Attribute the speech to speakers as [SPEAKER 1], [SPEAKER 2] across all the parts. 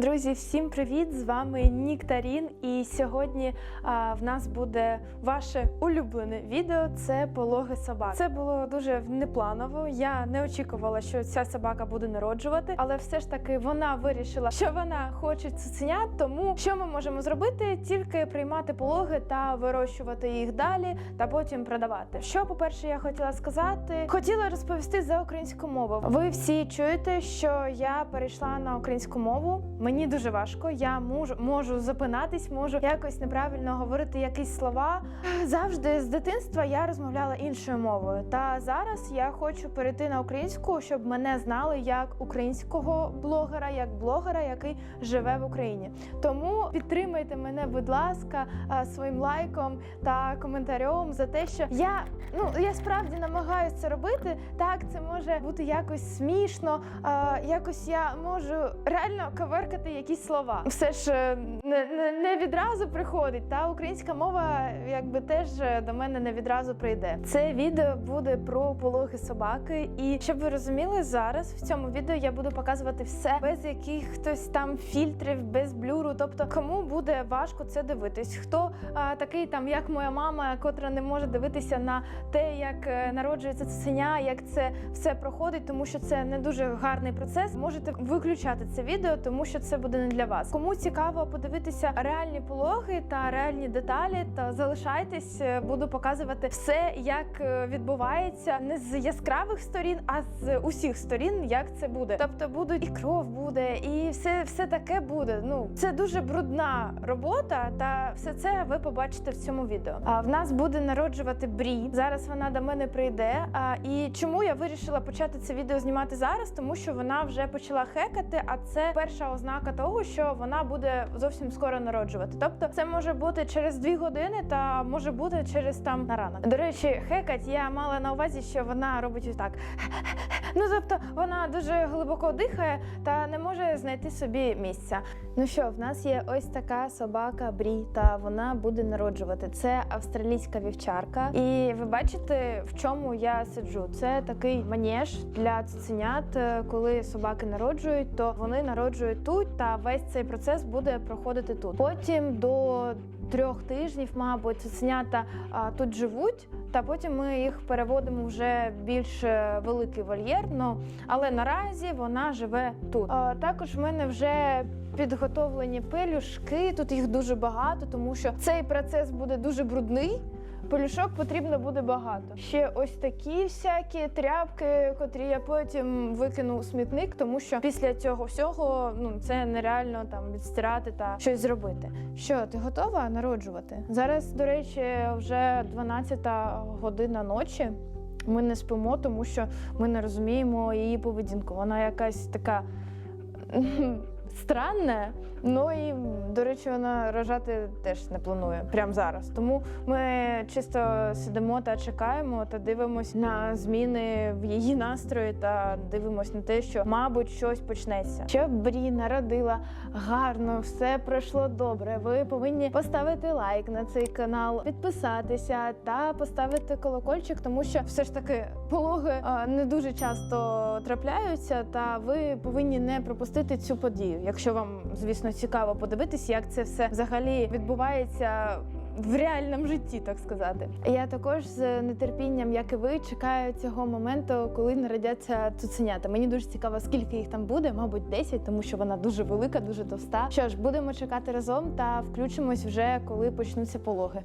[SPEAKER 1] Друзі, всім привіт! З вами Ніктарін. І сьогодні а, в нас буде ваше улюблене відео. Це пологи собак. Це було дуже непланово. Я не очікувала, що ця собака буде народжувати, але все ж таки вона вирішила, що вона хоче цуценят. Тому що ми можемо зробити? Тільки приймати пологи та вирощувати їх далі, та потім продавати. Що, по-перше, я хотіла сказати, хотіла розповісти за українську мову. Ви всі чуєте, що я перейшла на українську мову. Мені дуже важко. Я можу можу запинатись, можу якось неправильно говорити якісь слова. Завжди з дитинства я розмовляла іншою мовою. Та зараз я хочу перейти на українську, щоб мене знали як українського блогера, як блогера, який живе в Україні. Тому підтримайте мене, будь ласка, своїм лайком та коментарем за те, що я ну я справді намагаюся це робити. Так, це може бути якось смішно, якось я можу реально коверкати якісь слова. Все ж е, не, не, не відразу приходить. Та українська мова, якби теж е, до мене не відразу прийде. Це відео буде про пологи собаки. І щоб ви розуміли, зараз в цьому відео я буду показувати все без якихось там фільтрів, без блюру. Тобто, кому буде важко це дивитись, хто а, такий там, як моя мама, котра не може дивитися на те, як е, народжується цуценя, як це все проходить, тому що це не дуже гарний процес. Можете виключати це відео, тому що це буде не для вас. Кому цікаво подивитися реальні пологи та реальні деталі, то залишайтесь, е, буду показувати все, як е, відбувається не з яскравих сторін, а з усіх сторін, як це буде. Тобто будуть і кров буде, і все, все таке буде. Ну це дуже брудна робота, та все це ви побачите в цьому відео. А в нас буде народжувати брі. Зараз вона до мене прийде. А і чому я вирішила почати це відео знімати зараз? Тому що вона вже почала хекати, а це перша ознака того, що вона буде зовсім скоро народжувати. Тобто, це може бути через дві години, та може бути через там на ранок. До речі, хекать я мала на увазі, що вона робить ось так. Ну тобто вона дуже глибоко дихає та не може знайти собі місця. Ну що, в нас є ось така собака Брі, та вона буде народжувати. Це австралійська вівчарка. І ви бачите, в чому я сиджу. Це такий манеж для цуценят. Е, Коли собаки народжують, то вони народжують тут, та весь цей процес буде проходити тут. Потім до трьох тижнів, мабуть, цуценята тут живуть. Та потім ми їх переводимо вже більш е, великий вольєр. Ну але наразі вона живе тут. Також в мене вже підготовлені пелюшки. Тут їх дуже багато, тому що цей процес буде дуже брудний. Пелюшок потрібно буде багато. Ще ось такі всякі тряпки, котрі я потім викину у смітник, тому що після цього всього ну це нереально там відстирати та щось зробити. Що ти готова народжувати? Зараз, до речі, вже 12 година ночі. Ми не спимо, тому що ми не розуміємо її поведінку. Вона якась така странна. Ну і до речі, вона рожати теж не планує прямо зараз. Тому ми чисто сидимо та чекаємо та дивимось на зміни в її настрої та дивимось на те, що мабуть щось почнеться. Щоб Брі народила гарно, все пройшло добре. Ви повинні поставити лайк на цей канал, підписатися та поставити колокольчик, тому що все ж таки пологи а, не дуже часто трапляються, та ви повинні не пропустити цю подію, якщо вам, звісно, цікаво подивитися, як це все взагалі відбувається. В реальному житті, так сказати, я також з нетерпінням, як і ви, чекаю цього моменту, коли народяться цуценята. Мені дуже цікаво, скільки їх там буде, мабуть, 10, тому що вона дуже велика, дуже товста. Що ж, будемо чекати разом та включимось вже, коли почнуться пологи.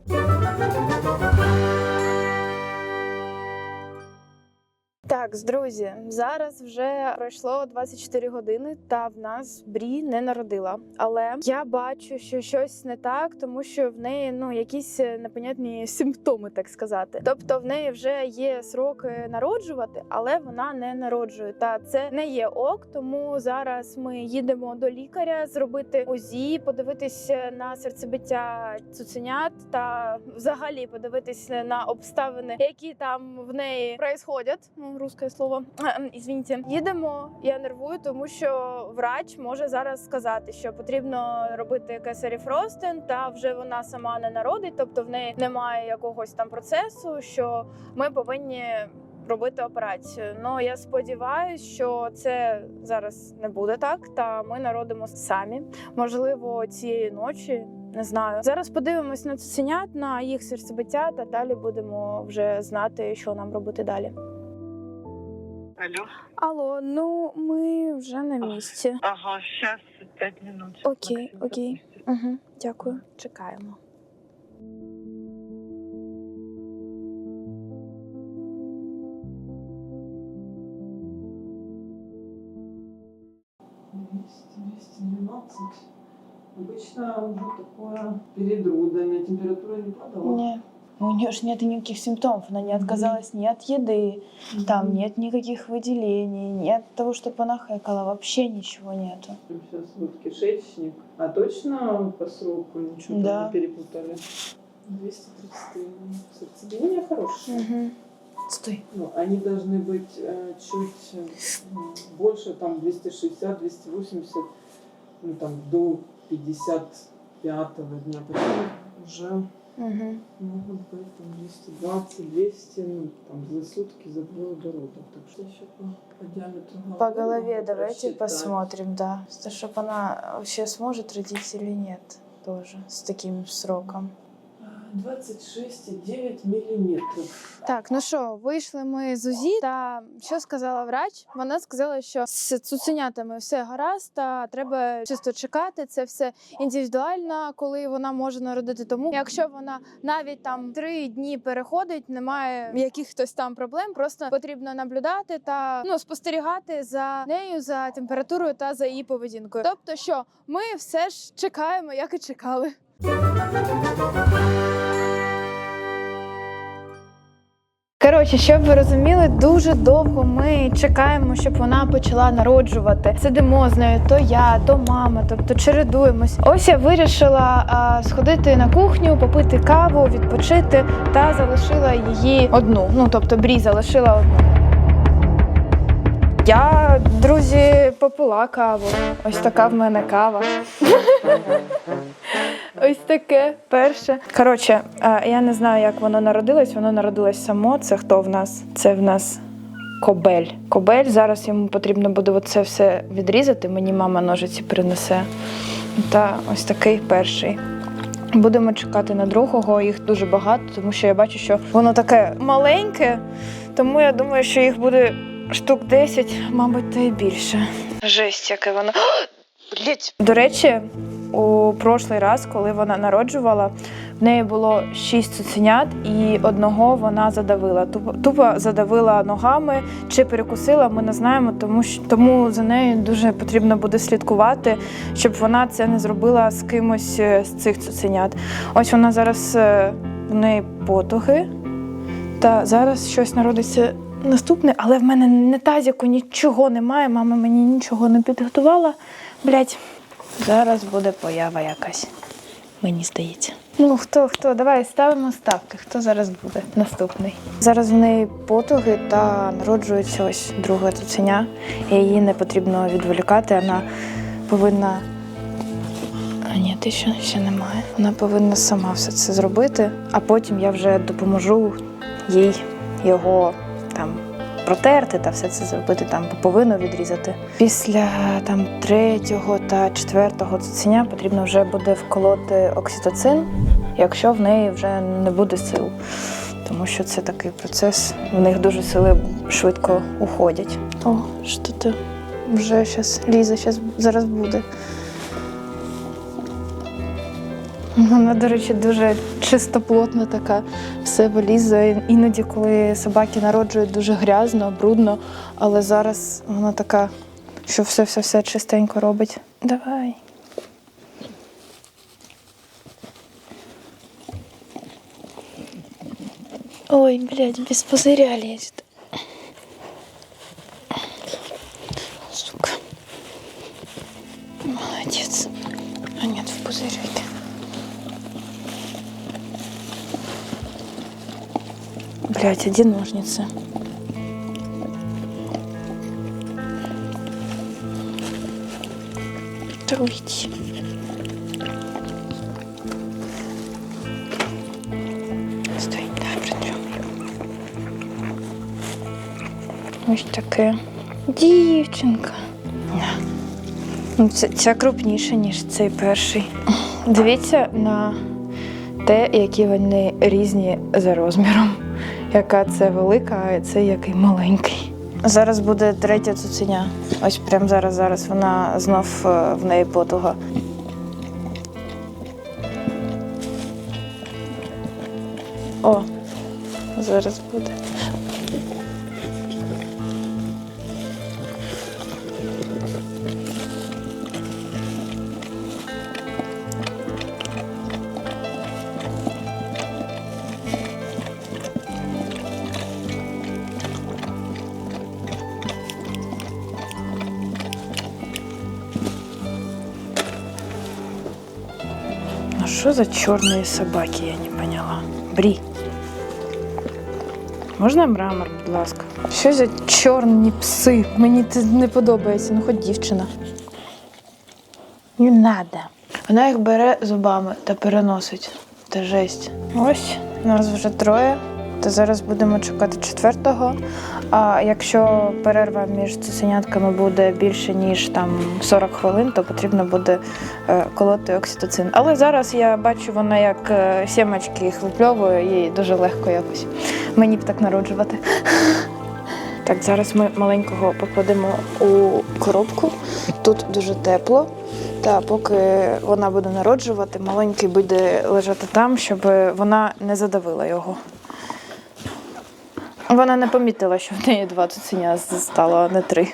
[SPEAKER 1] Так, друзі, зараз вже пройшло 24 години, та в нас Брі не народила. Але я бачу, що щось не так, тому що в неї ну якісь непонятні симптоми, так сказати. Тобто в неї вже є сроки народжувати, але вона не народжує. Та це не є ок. Тому зараз ми їдемо до лікаря зробити УЗІ, подивитись на серцебиття цуценят та взагалі подивитись на обставини, які там в неї происходять. Русське слово. Ізвіньте. Їдемо. Я нервую, тому що врач може зараз сказати, що потрібно робити кесарів ростин, та вже вона сама не народить, тобто в неї немає якогось там процесу, що ми повинні робити операцію. Ну я сподіваюся, що це зараз не буде так. Та ми народимо самі. Можливо, цієї ночі. Не знаю. Зараз подивимось на цуценят, на їх серцебиття, та далі будемо вже знати, що нам робити далі.
[SPEAKER 2] Алло.
[SPEAKER 1] Алло, ну ми вже на місці.
[SPEAKER 2] Ага, сейчас пять минут.
[SPEAKER 1] Окей, окей. Угу, дякую. Чекаємо.
[SPEAKER 3] Двести, двести двенадцать. Обычно уже такое перед родами. Температура не падала?
[SPEAKER 4] Не. У нее же нет никаких симптомов. Она не отказалась ни от еды, там нет никаких выделений, нет того, чтобы она хэкала. Вообще ничего нету.
[SPEAKER 3] Сейчас вот кишечник. А точно по сроку ничего
[SPEAKER 4] Да.
[SPEAKER 3] не перепутали? 233. Сердцебиение хорошее.
[SPEAKER 1] Угу.
[SPEAKER 4] Стой.
[SPEAKER 3] Ну, они должны быть э, чуть э, больше, там 260, 280, ну там до 55 дня. Потом уже
[SPEAKER 1] Угу.
[SPEAKER 3] могут быть там 220, 200, ну там за сутки, за двое до родов. Так что еще по, по диаметру
[SPEAKER 4] По
[SPEAKER 3] головы
[SPEAKER 4] голове
[SPEAKER 3] надо
[SPEAKER 4] давайте
[SPEAKER 3] рассчитать.
[SPEAKER 4] посмотрим, да. Чтобы она вообще сможет родить или нет тоже с таким сроком.
[SPEAKER 3] А, 26,9 миллиметров.
[SPEAKER 1] Так, ну що, вийшли ми з УЗІ, та що сказала врач? Вона сказала, що з цуценятами все гаразд, та треба чисто чекати. Це все індивідуально, коли вона може народити. Тому якщо вона навіть там три дні переходить, немає якихось там проблем. Просто потрібно наблюдати та ну спостерігати за нею, за температурою та за її поведінкою. Тобто, що ми все ж чекаємо, як і чекали. Коротше, щоб ви розуміли, дуже довго ми чекаємо, щоб вона почала народжувати. Сидимо з нею, то я, то мама, тобто чередуємось. Ось я вирішила а, сходити на кухню, попити каву, відпочити та залишила її одну. Ну тобто брі залишила одну. Я, друзі, попила каву. Ось така в мене кава. Ось таке перше. Коротше, я не знаю, як воно народилось. Воно народилось само. Це хто в нас? Це в нас кобель. Кобель. Зараз йому потрібно буде оце все відрізати. Мені мама ножиці принесе. Та ось такий перший. Будемо чекати на другого. Їх дуже багато, тому що я бачу, що воно таке маленьке. Тому я думаю, що їх буде штук 10, мабуть, та й більше. Жесть, яке воно. Блять. До речі, у прошлий раз, коли вона народжувала, в неї було шість цуценят, і одного вона задавила. Тупо, тупо задавила ногами чи перекусила. Ми не знаємо, тому що тому за нею дуже потрібно буде слідкувати, щоб вона це не зробила з кимось е, з цих цуценят. Ось вона зараз е, в неї потуги. Та зараз щось народиться наступне, але в мене не тазіку нічого немає. Мама мені нічого не підготувала. Блять, зараз буде поява якась. Мені здається. Ну хто хто? Давай ставимо ставки. Хто зараз буде наступний? Зараз в неї потуги та народжується ось друге цуценя. І її не потрібно відволікати. Вона повинна. А ні, ти ще, ще немає. Вона повинна сама все це зробити, а потім я вже допоможу їй його там протерти та все це зробити, там поповину відрізати. Після там третього та четвертого цуценя потрібно вже буде вколоти окситоцин, якщо в неї вже не буде сил. Тому що це такий процес, в них дуже сили швидко уходять. О, що ти вже зараз лізе, зараз буде. Вона, до речі, дуже чистоплотна така, все вилізає. Іноді, коли собаки народжують, дуже грязно, брудно, але зараз вона така, що все-все-все чистенько робить. Давай. Ой, блядь, без пузыря лезет. Блять, где ножницы? Да. Стой, да, протрем. Ось таке. Дівчинка. Ну, Ця, ця крупніша, ніж цей перший. Дивіться на те, які вони різні за розміром. Яка це велика, а це який маленький. Зараз буде третя цуценя. Ось прямо зараз, зараз вона знов е, в неї потуга. О, зараз буде. Что за черные собаки, я не поняла. Брі. Можна мрамор, будь ласка? Що за чорні пси? Мені це не подобається, ну хоч дівчина. Не надо. Вона їх бере зубами та переносить. Це жесть. Ось, нас вже троє. Та зараз будемо чекати четвертого. А якщо перерва між цуценятками буде більше ніж там 40 хвилин, то потрібно буде е, колоти окситоцин. Але зараз я бачу, вона як е, сімочки їх їй дуже легко якось. Мені б так народжувати. Так, зараз ми маленького покладемо у коробку. Тут дуже тепло. Та поки вона буде народжувати, маленький буде лежати там, щоб вона не задавила його. Вона не помітила, що в неї два цуценя стало, не три.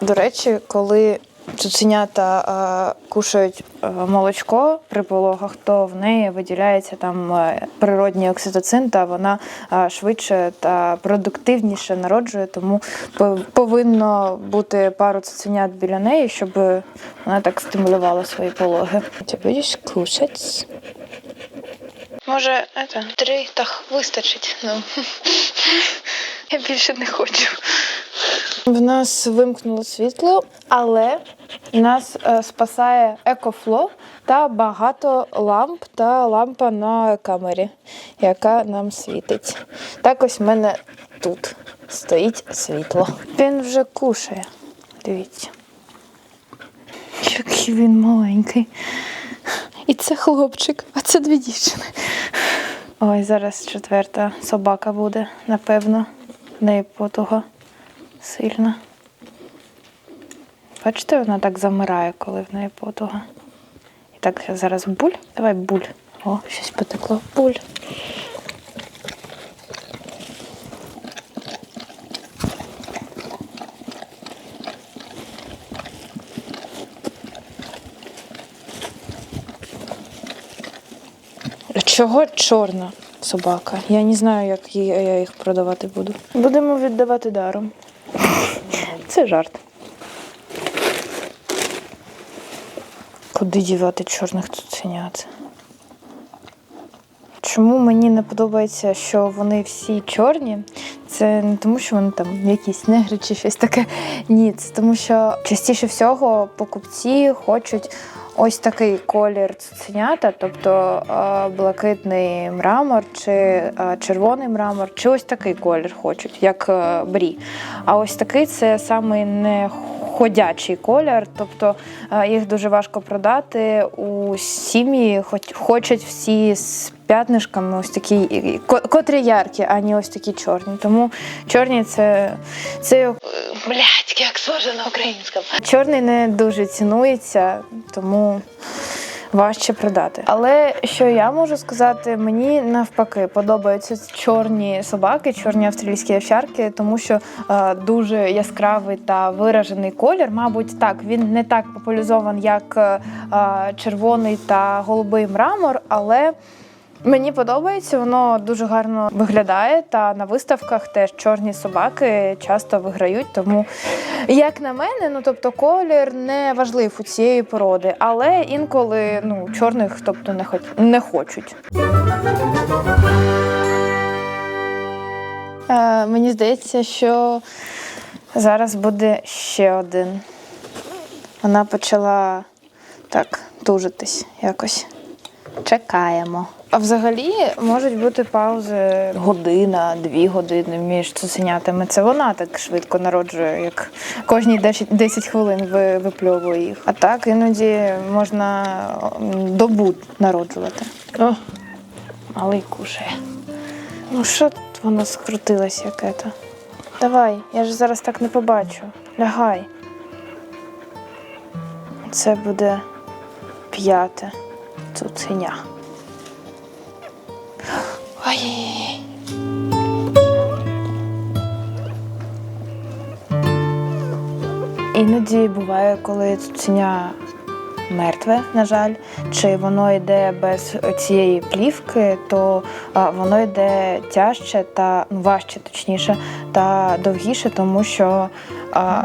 [SPEAKER 1] До речі, коли цуценята е, кушають е, молочко при пологах, то в неї виділяється там е, природній окситоцин, та вона е, швидше та продуктивніше народжує, тому пов- повинно бути пару цуценят біля неї, щоб вона так стимулювала свої пологи. Ти будеш кушати? Може, это, три так вистачить. Ну. Я більше не хочу. В нас вимкнуло світло, але нас е, спасає екофло та багато ламп та лампа на камері, яка нам світить. Так ось в мене тут стоїть світло. Він вже кушає. Дивіться. Який він маленький. І це хлопчик, а це дві дівчини. Ой, зараз четверта собака буде, напевно. В неї потуга сильна. Бачите, вона так замирає, коли в неї потуга. І так зараз буль. Давай буль. О, щось потекло. Буль. Чого чорна собака? Я не знаю, як її- я їх продавати буду. Будемо віддавати даром. Це жарт. Куди дівати чорних цуценят? Чому мені не подобається, що вони всі чорні? Це не тому, що вони там якісь негри чи щось таке. Ні, це тому, що частіше всього покупці хочуть ось такий колір цуценята, тобто е, блакитний мрамор, чи е, червоний мрамор, чи ось такий колір хочуть, як е, брі. А ось такий це самий не ходячий колір, тобто їх дуже важко продати. У сім'ї хоч хочуть всі з п'ятнишками, ось такі, котрі яркі, а не ось такі чорні. Тому чорні це, це блядь, як сложно українська. Чорний не дуже цінується, тому важче продати. Але що я можу сказати, мені навпаки подобаються чорні собаки, чорні австралійські овчарки, тому що е, дуже яскравий та виражений колір. Мабуть, так він не так популяризований, як е, е, червоний та голубий мрамор, але. Мені подобається, воно дуже гарно виглядає. Та на виставках теж чорні собаки часто виграють. Тому, як на мене, ну тобто колір не важлив у цієї породи, але інколи ну, чорних тобто, не, хоч... не хочуть. Е, мені здається, що зараз буде ще один. Вона почала так тужитись якось. Чекаємо. А взагалі можуть бути паузи година, дві години між цуценятами. Це вона так швидко народжує, як кожні 10, 10 хвилин випльовує їх. А так іноді можна добу народжувати. О, малий кушає. Ну що тут воно скрутилось яке-то? Давай, я ж зараз так не побачу. Лягай. Це буде п'яте цуценя. Ой. Іноді буває, коли цуценя мертве, на жаль, чи воно йде без цієї плівки, то воно йде тяжче та ну, важче, точніше, та довгіше, тому що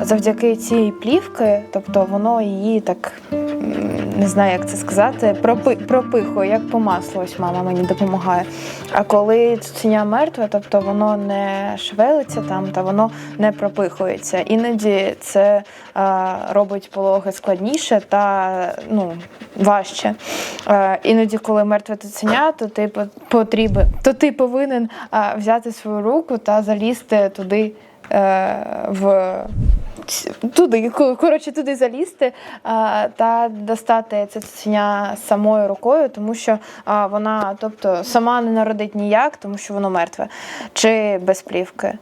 [SPEAKER 1] завдяки цій плівки, тобто воно її так не знаю, як це сказати, пропи, пропихує, як по маслу. Ось мама мені допомагає. А коли цуценя мертве, тобто воно не шевелиться там та воно не пропихується. Іноді це а, робить пологи складніше та ну, важче. А, іноді, коли мертве цуценя, то ти по- потрібен, то ти повинен а, взяти свою руку та залізти туди е, в. Туди, ко- коротше, туди залізти та достати це цуценя самою рукою, тому що вона, тобто, сама не народить ніяк, тому що воно мертве, чи без плівки.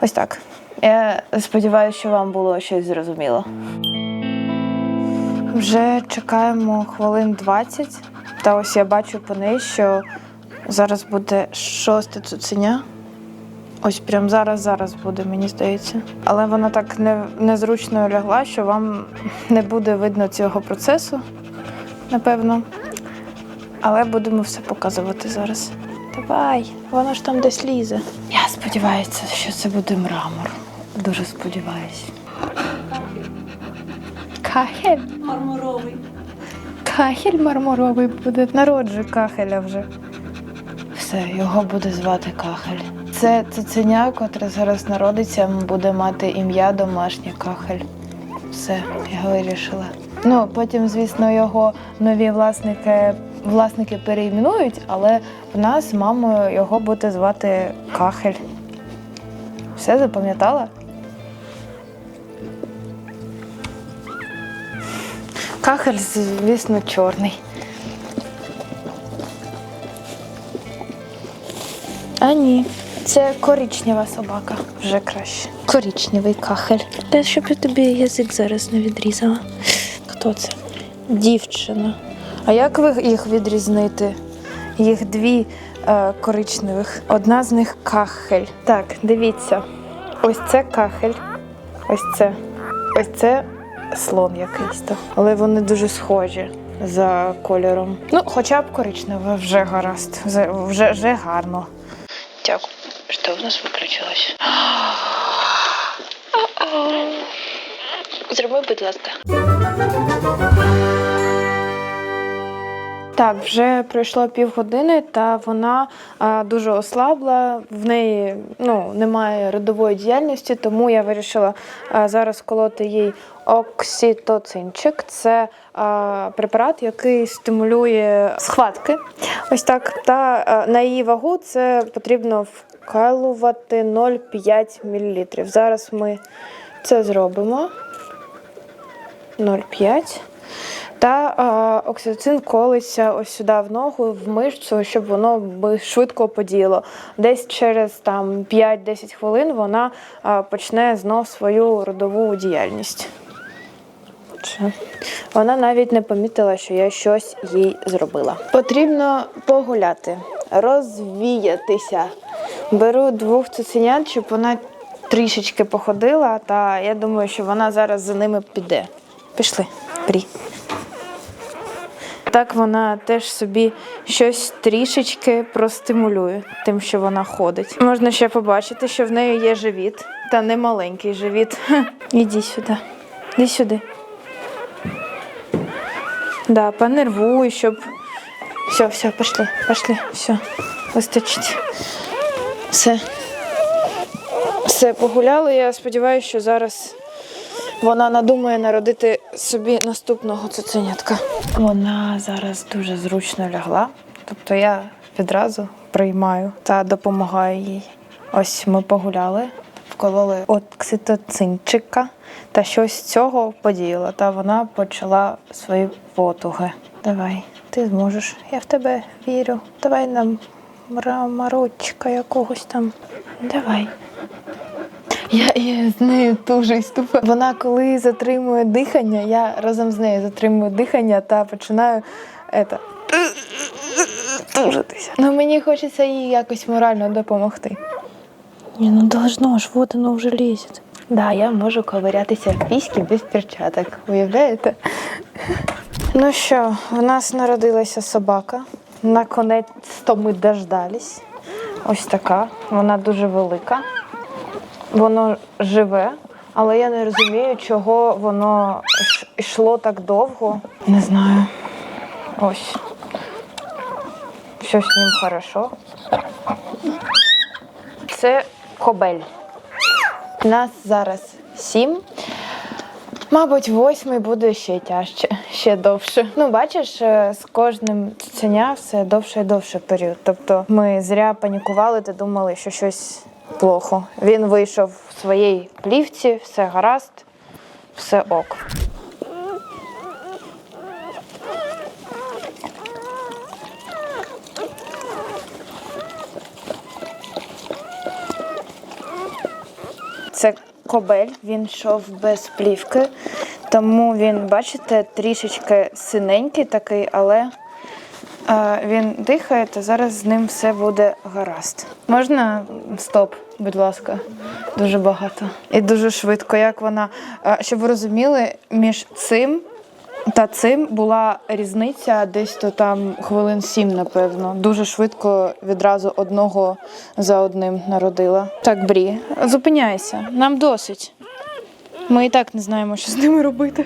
[SPEAKER 1] Ось так. Я сподіваюся, що вам було щось зрозуміло. Вже чекаємо хвилин 20, та ось я бачу по неї, що зараз буде шосте цуценя. Ось прямо зараз, зараз буде, мені здається. Але вона так не, незручно лягла, що вам не буде видно цього процесу, напевно. Але будемо все показувати зараз. Давай, воно ж там десь лізе. Я сподіваюся, що це буде мрамор. Дуже сподіваюся. Кахель.
[SPEAKER 5] Мармуровий.
[SPEAKER 1] Кахель мармуровий буде. Народжуй кахеля вже. Все, його буде звати Кахель. Це цуценя, котре зараз народиться, буде мати ім'я домашнє Кахель. Все, я вирішила. Ну, потім, звісно, його нові власники, власники перейменують, але в нас мамою його буде звати Кахель. Все запам'ятала? Кахель, звісно, чорний. А ні, це коричнева собака. Вже краще. Коричневий кахель. Та щоб я тобі язик зараз не відрізала. Хто це? Дівчина. А як ви їх відрізнити? Їх дві е, коричневих. Одна з них кахель. Так, дивіться. Ось це кахель. Ось це. Ось це слон якийсь то. Але вони дуже схожі за кольором. Ну, хоча б коричневе вже гаразд. Вже, вже гарно. Дякую. Що в нас виключилось? Зроби, будь ласка. Так, вже пройшло півгодини, та вона а, дуже ослабла. В неї ну, немає родової діяльності, тому я вирішила а, зараз колоти їй окситоцинчик. Це а, препарат, який стимулює схватки. Ось так. Та а, на її вагу це потрібно вкалувати 0,5 мл. Зараз ми це зробимо. 0,5. Та е, окситоцин колиться ось сюди в ногу, в мишцю, щоб воно швидко подіяло. Десь через там 5-10 хвилин вона е, почне знов свою родову діяльність. Вона навіть не помітила, що я щось їй зробила. Потрібно погуляти, розвіятися. Беру двох цуценят, щоб вона трішечки походила, та я думаю, що вона зараз за ними піде. Пішли, Брі. Так вона теж собі щось трішечки простимулює тим, що вона ходить. Можна ще побачити, що в неї є живіт, та не маленький живіт. Іди сюди. Іди сюди. Да, понервуй, щоб. Все, все, пішли, пішли, все, вистачить. Все. Все, погуляли. Я сподіваюся, що зараз вона надумає народити собі наступного цуценятка. Вона зараз дуже зручно лягла, тобто я відразу приймаю та допомагаю їй. Ось ми погуляли, вкололи окситоцинчика та щось цього подіяла. Та вона почала свої потуги. Давай, ти зможеш. Я в тебе вірю. Давай нам марочка якогось там. Давай. Я, я з нею дуже іступа. Вона коли затримує дихання, я разом з нею затримую дихання та починаю ета, тужитися. Ну мені хочеться їй якось морально допомогти.
[SPEAKER 6] Не, ну должно ж, вот оно вже лезет.
[SPEAKER 1] Да, я можу ковирятися в піськи без перчаток. Уявляєте? Ну що, в нас народилася собака. Наконець то ми дождались. Ось така. Вона дуже велика. Воно живе, але я не розумію, чого воно йшло так довго. Не знаю. Ось. Все з ним хорошо. Це кобель. Нас зараз сім. Мабуть, восьмий буде ще тяжче, ще довше. Ну, бачиш, е, з кожним ценя все довше і довше період. Тобто ми зря панікували та думали, що щось плохо. Він вийшов в своїй плівці, все гаразд, все ок. Це кобель, він йшов без плівки, тому він, бачите, трішечки синенький такий, але е, він дихає, то зараз з ним все буде гаразд. Можна стоп, будь ласка, дуже багато. І дуже швидко, як вона. щоб ви розуміли, між цим та цим була різниця десь то там хвилин сім, напевно. Дуже швидко відразу одного за одним народила. Так, Брі, зупиняйся, нам досить. Ми і так не знаємо, що з ними робити.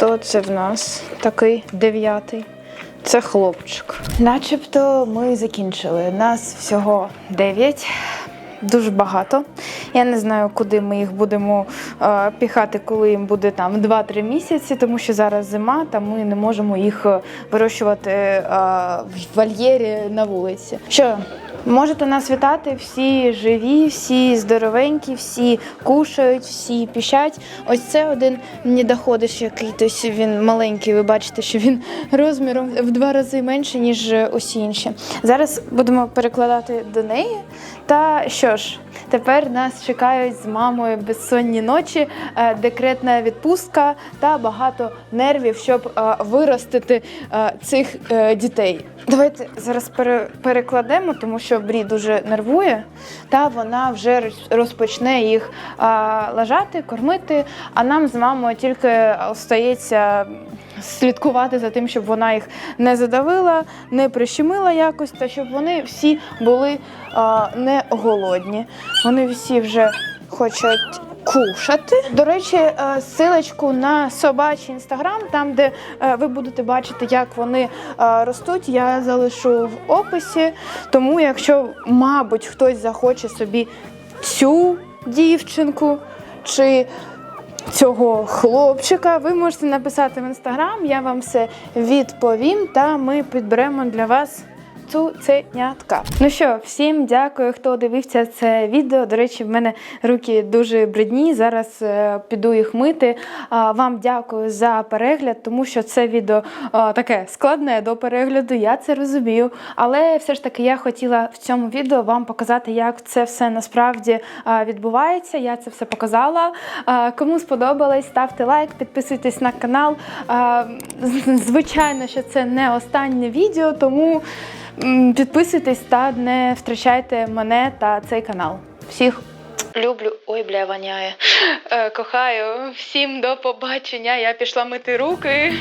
[SPEAKER 1] Так, хто це в нас? Такий дев'ятий. Це хлопчик. Начебто ми закінчили. Нас всього дев'ять. Дуже багато. Я не знаю, куди ми їх будемо е, піхати, коли їм буде там 2-3 місяці, тому що зараз зима, та ми не можемо їх е, вирощувати е, в вольєрі на вулиці. Що, можете нас вітати? Всі живі, всі здоровенькі, всі кушають, всі піщать. Ось це один недоходиш, який тось він маленький. Ви бачите, що він розміром в два рази менше, ніж усі інші. Зараз будемо перекладати до неї. Та що ж, тепер нас чекають з мамою безсонні ночі, е, декретна відпустка та багато нервів, щоб е, виростити е, цих дітей. Давайте зараз перекладемо, тому що Брі дуже нервує, та вона вже розпочне їх лежати, кормити. А нам з мамою тільки остається слідкувати за тим, щоб вона їх не задавила, не прищемила якось, та щоб вони всі були а, голодні. Вони всі вже хочуть. Кушати. До речі, е, силочку на собачий інстаграм, там де е, ви будете бачити, як вони е, ростуть, я залишу в описі. Тому, якщо, мабуть, хтось захоче собі цю дівчинку чи цього хлопчика, ви можете написати в інстаграм, я вам все відповім, та ми підберемо для вас цуценятка. Ну що, всім дякую, хто дивився це відео. До речі, в мене руки дуже брудні. Зараз е, піду їх мити. Вам дякую за перегляд, тому що це відео таке складне до перегляду. Я це розумію. Але все ж таки я хотіла в цьому відео вам показати, як це все насправді відбувається. Я це все показала. Кому сподобалось, ставте лайк, підписуйтесь на канал. Звичайно, що це не останнє відео, тому підписуйтесь та не втрачайте мене та цей канал. Всіх Люблю, ой, бля, воняє. Е, кохаю. Всім до побачення. Я пішла мити руки.